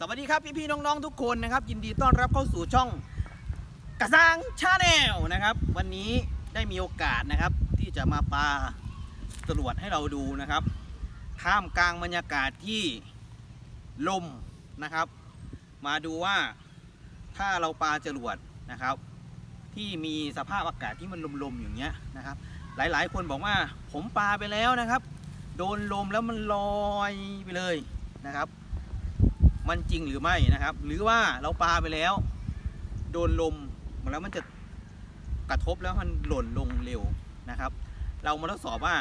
สวัสดีครับพี่พี่ๆน้องๆทุกคนนะครับ ยินดีต้อนรับเข้าสู่ช่องกระซังชาแนลนะครับ วันนี้ได้มีโอกาสนะครับ ที่จะมาปลาจรวดให้เราดูนะครับท่ามกลางบรรยากาศที่ลมนะครับ มาดูว่าถ้าเราปลาจรวดนะครับ ที่มีสภาพอากาศที่มันลมๆอย่างเงี้ยนะครับ หลายๆ คนบอกว่าผมปลาไปแล้วนะครับ โดนลมแล้วมันลอยไปเลยนะครับ มันจริงหรือไม่นะครับ หรือว่าเราปาไปแล้ว โดนลมแล้วมันจะกระทบแล้วมันหล่นลงเร็วนะครับ เรามาทดสอบว่า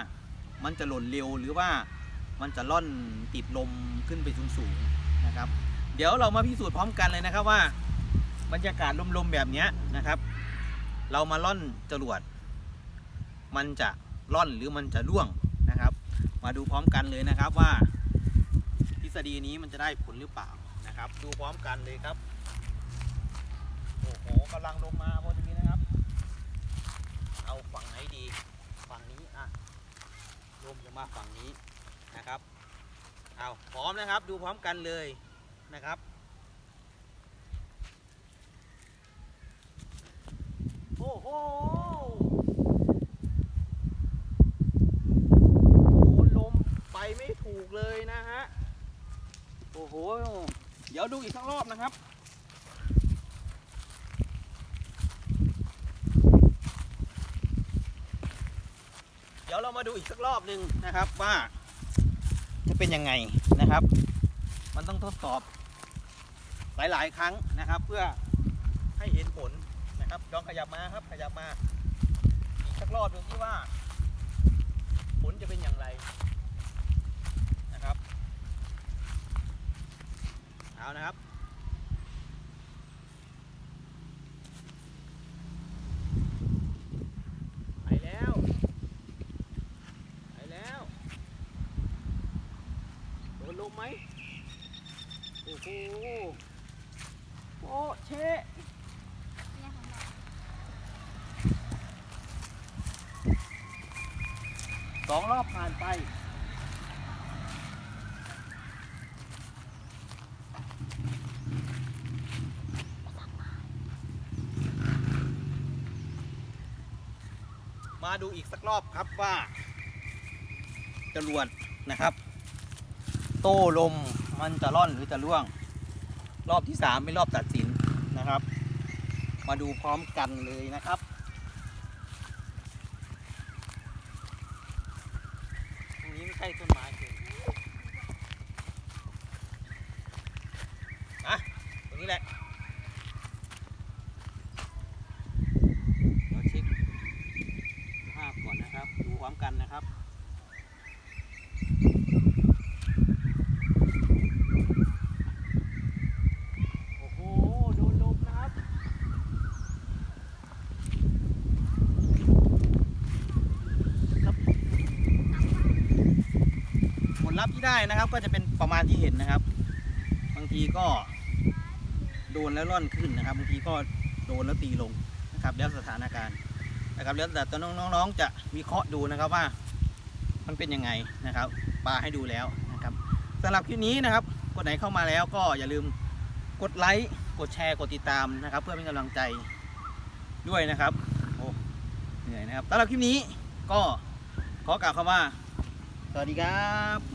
มันจะหล่นเร็วหรือว่ามันจะล่อนติดลมขึ้นไปสูงๆนะครับ เดี๋ยวเรามาพิสูจน์พร้อมกันเลยนะครับว่า บรรยากาศลมๆแบบนี้นะครับ เรามาล่อนจรวด มันจะล่อนหรือมันจะล่วงนะครับ มาดูพร้อมกันเลยนะครับว่า ษฎีนี้มันจะได้ผลหรือเปล่านะครับ ดูพร้อมกันเลยครับโอ้โหกำลังลงมาพอดีนะครับ เอาฝั่งไหนดีฝั่งนี้อะลมจะมาฝั่งนี้นะครับเอาพร้อมนะครับ ดูพร้อมกันเลยนะครับ โอ้โห โอ้ลมไปไม่ถูกเลยนะฮะ โอ้โห เดี๋ยวดูอีกสักรอบนะครับ เดี๋ยวเรามาดูอีกสักรอบหนึ่งนะครับว่า จะเป็นยังไงนะครับ มันต้องทดสอบ หลายๆ ครั้งนะครับ เพื่อให้เห็นผลนะครับลองขยับมาครับขยับมาอีกสักรอบดูที่ว่า ผลจะเป็นอย่างไรนะครับ เอานะครับ ไปแล้ว ไปแล้ว โดนลมไหมโอ้โหโอ้เชะสองรอบผ่านไป มาดูอีกสักรอบครับว่าจรวดนะครับ โต้ลมมันจะร่อนหรือจะร่วง รอบที่สามเป็นรอบตัดสินนะครับ มาดูพร้อมกันเลยนะครับตรงนี้ไม่ใช่ต้นไม้เลยอะตรงนี้แหละ เดี๋ยวเช็คภาพก่อนนะครับ ดูพร้อมกั นะครับโอ้โหโดนลมนะครับผลลัพธ์ที่ได้นะครับก็จะเป็นประมาณที่เห็นนะครับ บางทีก็โดนแล้วร่อนขึ้นนะครับ บางทีก็โดนแล้วตีลงนะครับ แล้วสถานการณ์นะครับ แล้วแต่ตัวน้องๆจะวิเคราะห์ดูนะครับว่า มันเป็นยังไงนะครับปลาให้ดูแล้วนะครับสำหรับคลิปนี้นะครับคนไหนเข้ามาแล้วก็อย่าลืมกดไลค์กดแชร์กดติดตามนะครับ เพื่อเป็นกำลังใจด้วยนะครับโอ้เหนื่อยนะครับสำหรับคลิปนี้ก็ขอกล่าวคำว่า สวัสดีครับ